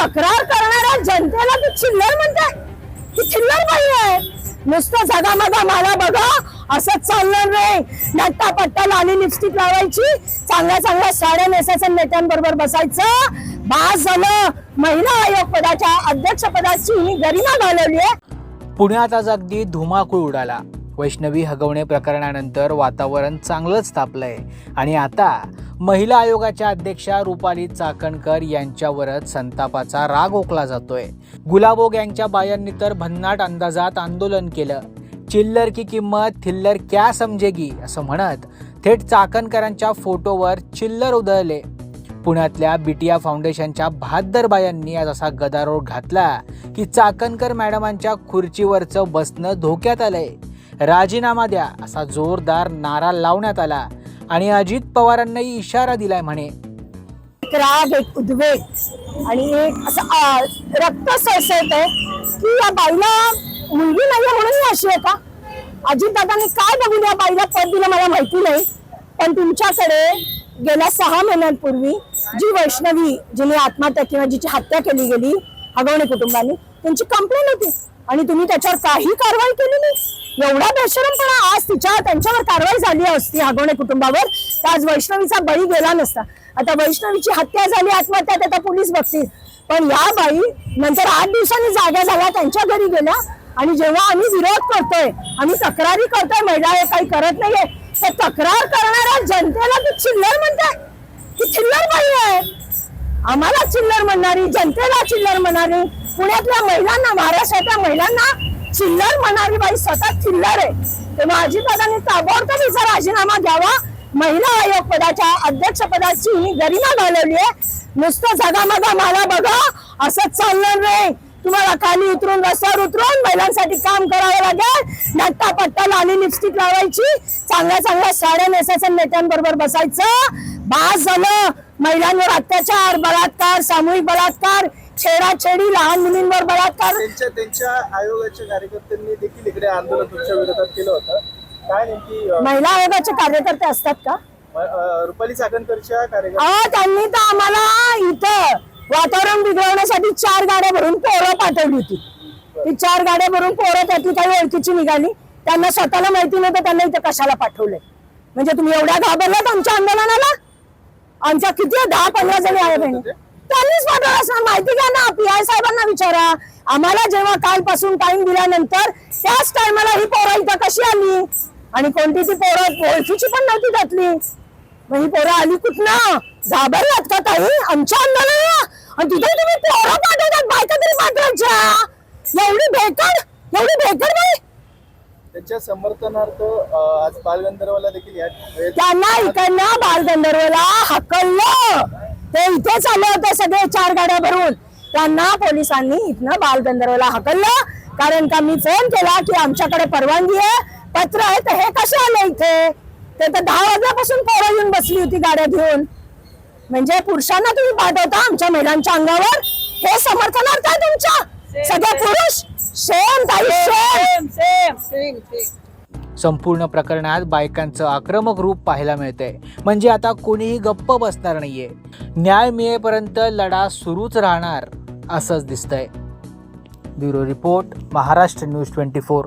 तक्रार करणाऱ्या जनतेला ती चिल्लर म्हणते ती चिल्लर बाई आहे नुसतं जगामगा मला बघा असंच चालणार नाही. नट्टा पट्टा लाली लिपस्टिक लावायची चांगल्या चांगल्या साड्या नेसायचं नेत्यांबरोबर बसायचं. बास झालं. महिला आयोग पदाच्या अध्यक्ष पदाची गरिमा घालवली आहे पुण्यात आज अगदी धुमाकूळ उडाला. वैष्णवी हगवणे प्रकरणानंतर वातावरण चांगलंच तापलंय. आणि आता महिला आयोगाच्या अध्यक्षा रुपाली चाकणकर यांच्यावरच संतापाचा राग ओकला जातोय. गुलाबो गँगच्या बायांनी तर भन्नाट अंदाजात आंदोलन केलं. चिल्लर की किंमत थिल्लर क्या समजेगी असं म्हणत थेट चाकणकरांच्या फोटोवर चिल्लर उधळले. पुण्यातल्या बिटिया फाउंडेशनच्या बहादर बायांनी आज असा गदारोळ घातला की चाकणकर मॅडमांच्या खुर्चीवरचं बसणं धोक्यात आलंय. राजीनामा द्या असा जोरदार नारा लावण्यात आला आणि अजित पवारांनाही इशारा दिलाय म्हणे. एक राग एक उद्वेग आणि एक असं रक्त सळसळत आहे की या बाईला मुलगी नाही म्हणून ही अशी आहे का? अजित अजितदादांनी काय बघून या बाईला पद दिलं मला माहिती नाही पण तुमच्याकडे गेल्या सहा महिन्यांपूर्वी जी वैष्णवी जिने आत्महत्या किंवा जिची हत्या केली गेली हगवणे कुटुंबाने त्यांची कंप्लेंट होती. आणि तुम्ही त्याच्यावर काही कारवाई केली नाही. एवढा बेशरमपणा आज तिच्या त्यांच्यावर कारवाई झाली असती हगवणे कुटुंबावर. तर आज वैष्णवीचा बळी गेला नसता. आता वैष्णवीची हत्या झाली आत्महत्या आता पोलीस बघतील. पण या बाई नंतर आठ दिवसांनी जागा झाला त्यांच्या घरी गेल्या. आणि जेव्हा आम्ही विरोध करतोय आम्ही तक्रारी करतोय महिला हे काही करत नाहीये. तर तक्रार करणाऱ्या जनतेला ती चिल्लर म्हणताय. ती चिल्लर बाई आहे. आम्हाला चिल्लर म्हणणारी जनतेला चिल्लर म्हणणारी. पुण्यातल्या महिलांना महाराष्ट्रातल्या महिलांना चिल्लर म्हणणारी बाई स्वतः चिल्लर आहे. तेव्हा अजितदादांनी ताबडतोब हिचा राजीनामा द्यावा. महिला आयोग पदाच्या अध्यक्ष पदाची गरिमा घालवली आहे. नुसतं जगामगा मला बघा. असंच चालणार नाही. तुम्हाला खाली उतरून रस्त्यावर उतरून महिलांसाठी काम करावं लागेल. नट्टा पट्टा लाली लिपस्टिक लावायची. चांगल्या चांगल्या साड्या नेसायचं नेत्यांबरोबर बसायचं. बास झालं. महिलांवर अत्याचार बलात्कार सामूहिक बलात्कार. छेडाछेडी लहान मुलींवर बलात्कार. त्यांच्या त्यांच्या आयोगाच्या कार्यकर्त्यांनी देखील इकडे आंदोलन तुमच्या विरोधात केलं होतं. काय नेमकी अं, महिला आयोगाचे कार्यकर्ते असतात का? अं, रुपाली चाकणकरच्या कार्यकर्ते अहो त्यांनी तर आम्हाला इथं वातावरण बिघडवण्यासाठी चार गाड्या भरून पोरं पाठवली होती. ती चार गाड्या भरून पोरं त्यातली काही ओळखीची निघाली. त्यांना स्वतःला माहिती नव्हतं त्यांना इथं कशाला पाठवलंय. म्हणजे तुम्ही एवढ्या घाबरलात आमच्या आंदोलनाला? आमच्या किती? दहा पंधरा जणी आहे बहिणी त्यांनीच पाठवलं असणार माहिती घ्या ना. पी आय साहेबांना विचारा. आम्हाला जेव्हा कालपासून टाइम दिल्यानंतर त्याच टायमाला ही पोरं इथं कशी आली? आणि कोणती ती पोरं ओळखीची पण नव्हती त्यातली? मग ही पोरं आली कुठनं? घाबरलात का काही आमच्या आंदोलनाला आणि तिथे तुम्ही पोरं पाठवतात बायका तरी पाठवायच्या एवढी भेकड एवढी भेकड बाई. त्यांच्या समर्थनार्थ अं, आज बालगंधर्वाला देखील या त्यांना इकडनं बालगंधर्वला हकललं. ते इथेच आले होते सगळे चार गाड्या भरून. त्यांना पोलिसांनी इथनं बालगंधर्वला हकललं. कारण का मी फोन केला की आमच्याकडे परवानगी आहे. पत्र आहे तर हे कसे आले इथे? ते तर दहा वाजल्यापासून पोरं येऊन बसली होती गाड्या घेऊन. म्हणजे पुरुषांना तुम्ही पाठवता आमच्या महिलांच्या अंगावर? हे समर्थनार्थ आहे तुमच्या? सगळे पुरुष? सेम ताई सेम संपूर्ण प्रकरणात बायकांचं आक्रमक रूप पाहायला मिळतंय. म्हणजे आता कोणीही गप्प बसणार नाहीये. न्याय मिळेपर्यंत लढा सुरूच राहणार असंच दिसतंय. Bureau report Maharashtra news twenty four.